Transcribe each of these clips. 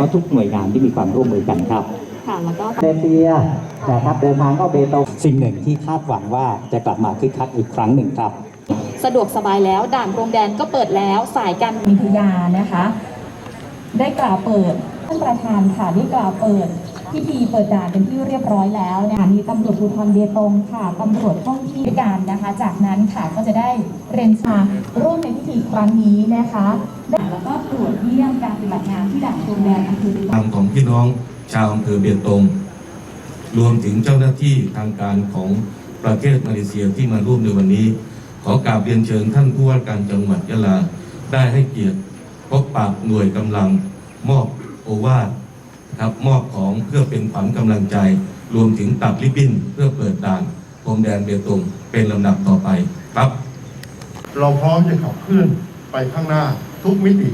ก็ทุกหน่วยงานที่มีความร่วมมือกันครับค่ะแล้วก็เดเซียนะครับเดินทางเข้าเบตงสิ่งหนึ่งที่คาดหวังว่าจะกลับมาคึกคักอีกครั้งหนึ่งครับ สะดวกสบายแล้วด่านพรมแดนก็เปิดแล้วสายการบินทยานะคะ ได้กล่าวเปิดท่านประธานค่ะได้กล่าวเปิด พิธีเปิดด่านเป็นที่เรียบร้อยแล้วนะคะมีตำรวจภูธรเบตงค่ะตำรวจท่องเที่ยวด้วยกันนะคะ จากนั้นค่ะก็จะได้เรียนชาร่วมในพิธีครั้งนี้นะคะแล้วก็ตรวจเยี่ยมการปฏิบัติงานที่ด่านพรมแดนอำเภอเบตงทางของพี่น้องชาวอำเภอเบียนตงรวมถึงเจ้าหน้าที่ทางการของประเทศมาเลเซียที่มาร่วมในวันนี้ ขอกราบเรียนเชิญท่านผู้ว่าการจังหวัดยะลาได้ให้เกียรติพบปะหน่วยกำลังมอบโอวาท ครับมอบของเพื่อเป็นขวัญกำลังใจ รวมถึงตัดริบบิ้น เพื่อเปิดด่านพรมแดนเบตงเป็นลำดับต่อไปครับ เราพร้อมจะขับเคลื่อนไปข้างหน้าทุกมิติ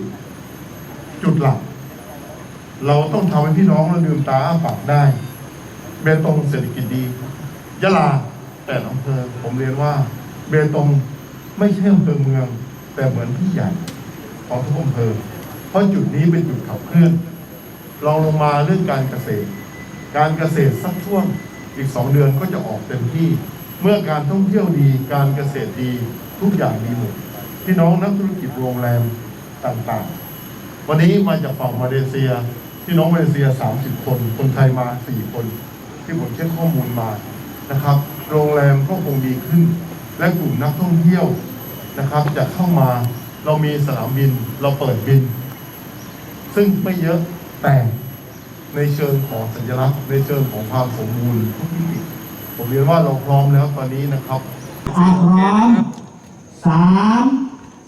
จุดหลัก เราต้องทำให้พี่น้องเราลืมตาอ้าปากได้ เบตงเศรษฐกิจดียะลาแต่อำเภอผมเรียนว่า เบตงไม่ใช่อำเภอเมือง แต่เหมือนพี่ใหญ่ของทุกอำเภอ เพราะจุดนี้เป็นจุดขับเคลื่อน ลองลงมาเรื่องการเกษตร การเกษตรสักช่วงอีกสองเดือนก็จะออกเต็มที่ เมื่อการท่องเที่ยวดีการเกษตรดีทุกอย่างดีหมดพี่น้องนักธุรกิจโรงแรมต่างๆ วันนี้มาจากฝั่งมาเลเซียพี่น้องมาเลเซีย 30 คน คนไทยมา 4 คน ที่ผมเช็คข้อมูลมานะครับ โรงแรมก็คงดีขึ้น และกลุ่มนักท่องเที่ยวนะครับ จะเข้ามาเรามีสนามบินเราเปิดบิน ซึ่งไม่เยอะ แต่ในเชิงของสัญลักษณ์ในเชิงของความสมบูรณ์ทุกมิติผมเรียนว่าเราพร้อมแล้วตอนนี้นะครับอะพร้อมสาม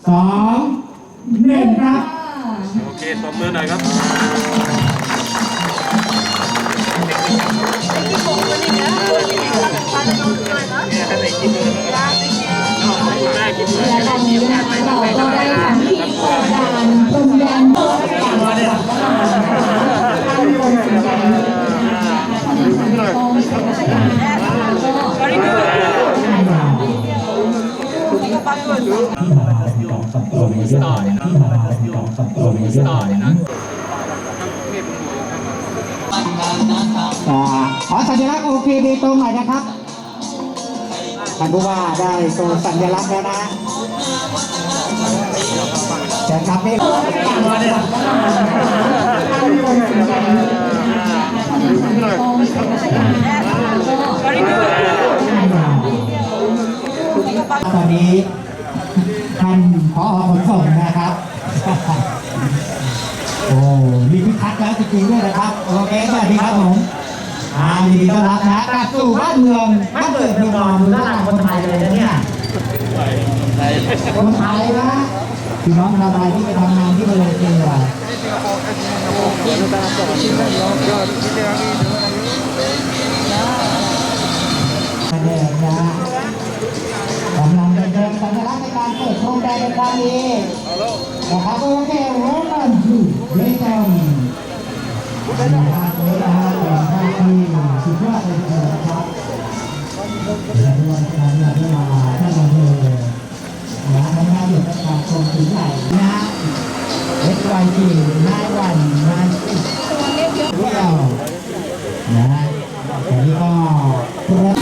สองหนึ่งครับโอเคตบมือหน่อยครับและตอนนี้นะคะเราก็ได้ เป็นกองสับสนเยอะขอสัญลักษณ์โอเคเบตรงหน่อยนะครับท่านผู้ว่าได้โชว์สัญลักษณ์แล้วนะเชิญครับนี่ตอนนี้ พิคักแล้วจริงๆด้วยนะครับ โอเค สวัสดีครับผมอ่ายินดีต้อนรับนะกลับสู่บ้านเมืองบ้านเกิดเมืองนอนด้านหลังคนไทยเลยนะเนี่ย คนไทยนะพี่น้องชาวไทยที่ไปทำงานที่มาเลเซียแสดงนะกำลังจะเดินสัญลักษณ์ในการเปิดโครงการในครั้งนี้ จีนาวันนาสิบเที่ยวนะแต่นี่ก็พระ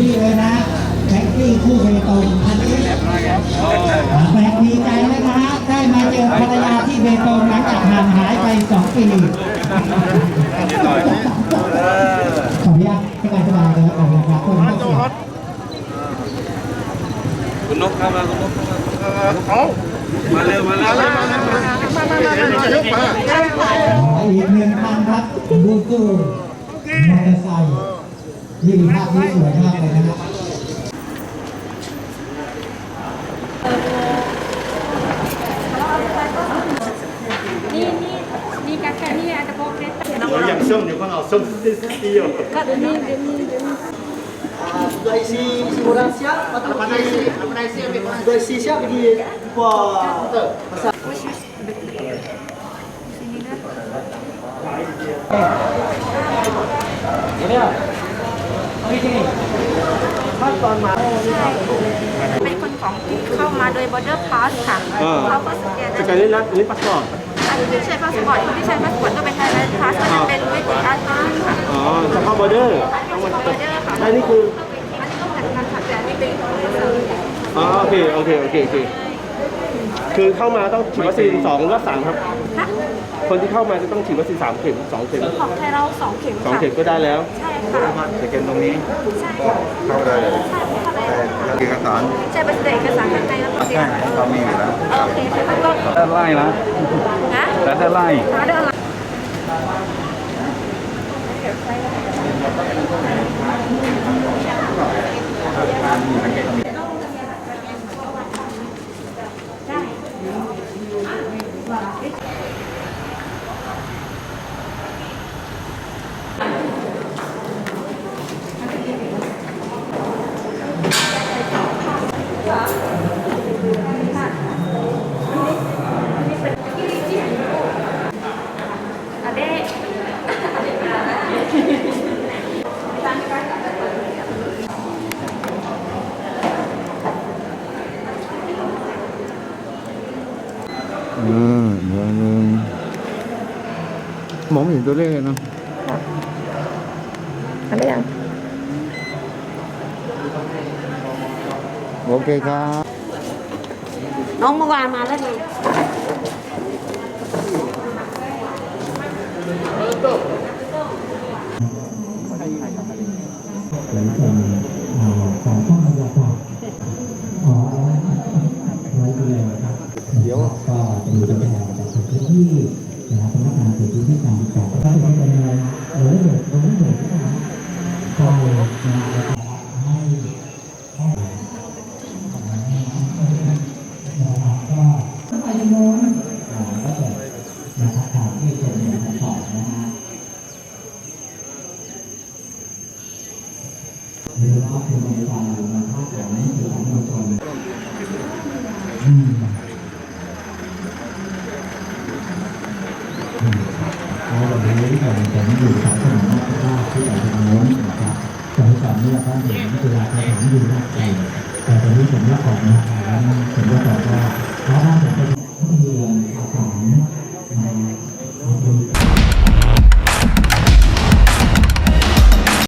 นี่เลยนะแท็กซี่คู่เบตงคันนี้แปลกดีใจเลยนะฮะได้มาเจอภรรยาที่เบตงหลังจากห่างหายไปสองปี ขออนุญาตให้การสบายเลยครับขอบคุณครับคุณผู้ชม คุณนกเข้ามาคุณนกเอามาเร็วมาเร็วมาเร็วมาเร็วมาเร็วมาเร็วมาอีกหนึ่งท่านครับบูซูมอเตอร์ไซค์ยิ่งภาพที่สวยมากเลยนะครับนี่นี่นี่กาแฟนี่อาจจะพกเล็กเราอย่างส้มเดี๋ยวก็เอาส้มเดียวก็เดี๋ยวนี้เดี๋ยวนี้เดี๋ยวนี้ Sudah isi isi orang siap atau pakai isi? Pergi wah pasal ini ya ini sini เป็นคนของเข้ามาโดย border pass ค่ะเขาก็สแกน Sekali nak ini pasport. อันนี้ใช้พาสปอร์ตคนที่ใช้พาสปอร์ตก็เป็นไทยแลนด์พาสก็จะเป็นวิธีอาร์ตค่ะอ๋อจะเข้าบอร์เดอร์ออเดอร์ค่ะอันนี้คือ อ๋อโอเคโอเคโอเคโอเคคือเข้ามาต้องฉีดวัคซีนสองหรือว่าสามครับค่ะคนที่เข้ามาจะต้องฉีดวัคซีนสามเข็มสองเข็มของไทยเราสองเข็มสองค่ะเข็มก็ได้แล้ว ใช่ค่ะ สแกนตรงนี้ใช่ค่ะเข้าได้เลยใช่ค่ะเอกสารใช่เป็นเอกสารข้างในแล้วก็เอกสารเรามีอยู่แล้ว โอเคค่ะแล้วก็ได้ไล่นะนะแล้วได้ไล่หาเดินละอันนี้เออเดี๋ยวนึง มองไม่เห็นตัวเลขเลยเนอะทำได้ยัง โอเคครับ น้องเมื่อวานมาแล้วไงหรือเป็นอ่าของข้อมูลหลักๆอ๋อไว้ดูแลครับเดี๋ยวก็จะมีตัวแทนจากพื้นที่นะครับพนักงานในพื้นที่การศึกษาก็จะเป็นอะไรเออเด็กเออเด็กที่ไหนก็นะครับให้ให้นะครับก็ไปโน้นอ่าก็จะนะครับทางที่เป็นการสอนนะฮะ หรือว่าเป็นในการมาภาคของสื่อสารมวลชนอืมอืมแล้ววันนี้เราจะมาดูสายสนามหน้าที่เราจะโน้นนะครับสมัยก่อนเนี่ยท่านเห็นกีฬาสนามอยู่หน้าใจแต่ตอนนี้ผมว่าออกมาแล้วผมก็บอกว่าเพราะว่าผมเป็นเรียนอาสา